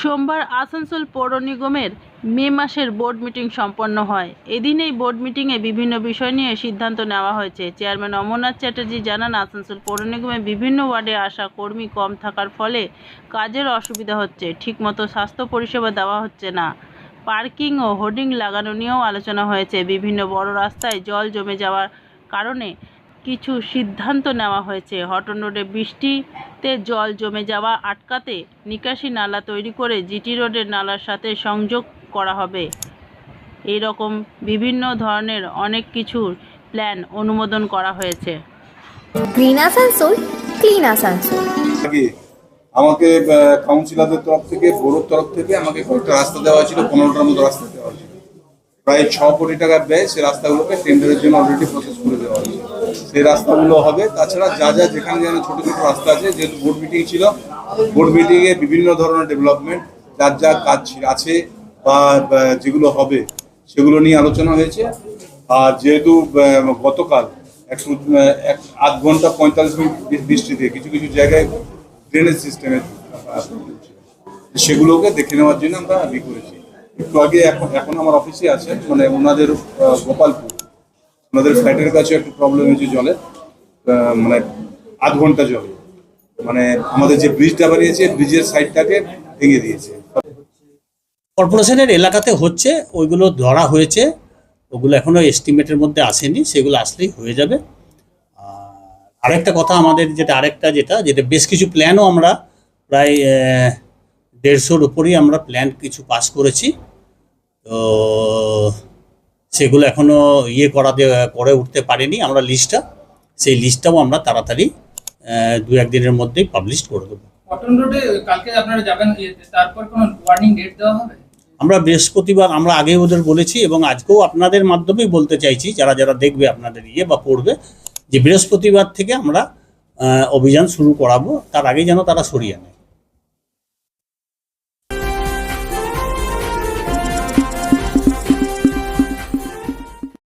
সোমবার আসানসোল পৌর নিগমের মে মাসের বোর্ড মিটিং সম্পন্ন হয়। এদিন এই বোর্ড মিটিংয়ে বিভিন্ন বিষয় নিয়ে সিদ্ধান্ত নেওয়া হয়েছে। চেয়ারম্যান অমরনাথ চ্যাটার্জি জানান, আসানসোল পৌর নিগমে বিভিন্ন ওয়ার্ডে আসা কর্মী কম থাকার ফলে কাজের অসুবিধা হচ্ছে। ঠিকমতো স্বাস্থ্য পরিষেবা দেওয়া হচ্ছে না। পার্কিং ও হোর্ডিং লাগানো নিয়েও আলোচনা হয়েছে। বিভিন্ন বড় রাস্তায় জল জমে যাওয়ার কারণে কিছু সিদ্ধান্ত নেওয়া হয়েছে। হটন রোডে বৃষ্টিতে জল জমে যাওয়া আটকাতে নিকাশি নালা তৈরি করে জিটি রোডের নালার সাথে সংযোগ করা হবে। এই রকম বিভিন্ন ধরনের অনেক কিছুর প্ল্যান অনুমোদন করা হয়েছে। গ্রিন আসানসোল ক্লিন আসানসোল আগে আমাকে কাউন্সিলরদের তরফ থেকে বোর্ডের তরফ থেকে আমাকে কয়েকটা রাস্তা দেওয়া হয়েছিল পনেরোটার মতো রাস্তা দেওয়া হয়েছিল। প্রায় ছ কোটি টাকা ব্যয় সেই রাস্তাগুলোকে টেন্ডারের জন্য অলরেডি প্রসেস করে হয়েছে সেই রাস্তাগুলো হবে। তাছাড়া যা যা যেখানে যেখানে ছোট ছোট রাস্তা আছে, যেহেতু বোর্ড মিটিং ছিল বোর্ড মিটিংয়ে বিভিন্ন ধরনের ডেভেলপমেন্ট যার যা কাজ আছে বা যেগুলো হবে, সেগুলো নিয়ে আলোচনা হয়েছে। আর যেহেতু গতকাল একশো এক আধ ঘণ্টা পঁয়তাল্লিশ মিনিট বৃষ্টিতে কিছু কিছু জায়গায় ড্রেনেজ সিস্টেমের সেগুলোকে দেখে নেওয়ার জন্য আমরা করেছি। একটু আগে এখন এখন আমার অফিসে আছে মানে ওনাদের গোপালপুর। ওনাদের ফ্ল্যাটের কাছে একটু প্রবলেম হয়েছে জলের মানে আধ ঘণ্টা জলে। মানে আমাদের যে ব্রিজটা বানিয়েছে ব্রিজের সাইডটাকে ভেঙে দিয়েছে। কর্পোরেশনের এলাকাতে হচ্ছে, ওইগুলো ধরা হয়েছে, ওগুলো এখনও এস্টিমেটের মধ্যে আসেনি, সেগুলো আসলেই হয়ে যাবে। আর আরেকটা কথা আমাদের যেটা, আরেকটা যেটা যেটা বেশ কিছু প্ল্যানও আমরা প্রায় দেড়শোর উপরেই আমরা প্ল্যান কিছু পাস করেছি। তো সেগুলো এখনও ইয়ে করা করে উঠতে পারিনি আমরা লিস্টটা সেই লিস্টটাও আমরা তাড়াতাড়ি দু একদিনের মধ্যেই পাবলিশ করে দেবো। কটন রোডে কালকে আপনারা যাবেন তারপর কোনো ওয়ার্নিং ডেট দেওয়া হবে? আমরা বৃহস্পতিবার আমরা আগে ওদের বলেছি এবং আজকেও আপনাদের মাধ্যমেই বলতে চাইছি যারা যারা দেখবে আপনাদের ইয়ে বা পড়বে যে বৃহস্পতিবার থেকে আমরা অভিযান শুরু করাবো তার আগে যেন তারা সরিয়ে নেয়।